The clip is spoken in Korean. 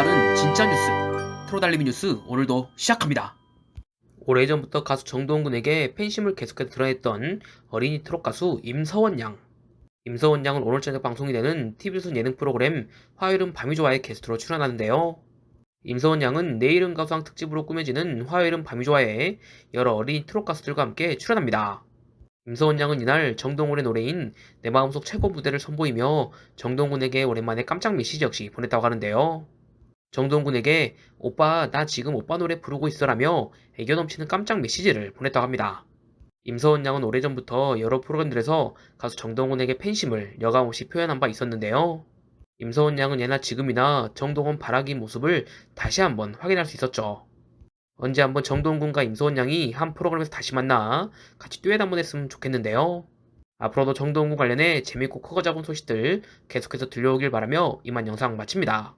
빠른 진짜 뉴스 프로달리미 뉴스 오늘도 시작합니다. 오래전부터 가수 정동원 군에게 팬심을 계속해서 드러냈던 어린이 트롯 가수 임서원 양. 임서원 양은 오늘 저녁 방송이 되는 TV조선 예능 프로그램 화요일은 밤이 좋아에 게스트로 출연하는데요. 임서원 양은 내일은 가수왕 특집으로 꾸며지는 화요일은 밤이 좋아에 여러 어린이 트롯 가수들과 함께 출연합니다. 임서원 양은 이날 정동원의 노래인 내 마음속 최고 무대를 선보이며 정동군에게 오랜만에 깜짝 메시지 역시 보냈다고 하는데요. 정동군에게 오빠 나 지금 오빠 노래 부르고 있어라며 애교 넘치는 깜짝 메시지를 보냈다고 합니다. 임서원 양은 오래전부터 여러 프로그램들에서 가수 정동훈에게 팬심을 여감없이 표현한 바 있었는데요. 임서원 양은 예나 지금이나 정동원 바라기 모습을 다시 한번 확인할 수 있었죠. 언제 한번 정동군과 임서원 양이 한 프로그램에서 다시 만나 같이 듀엣 한번 했으면 좋겠는데요. 앞으로도 정동군 관련해 재밌고 크고 작은 소식들 계속해서 들려오길 바라며 이만 영상 마칩니다.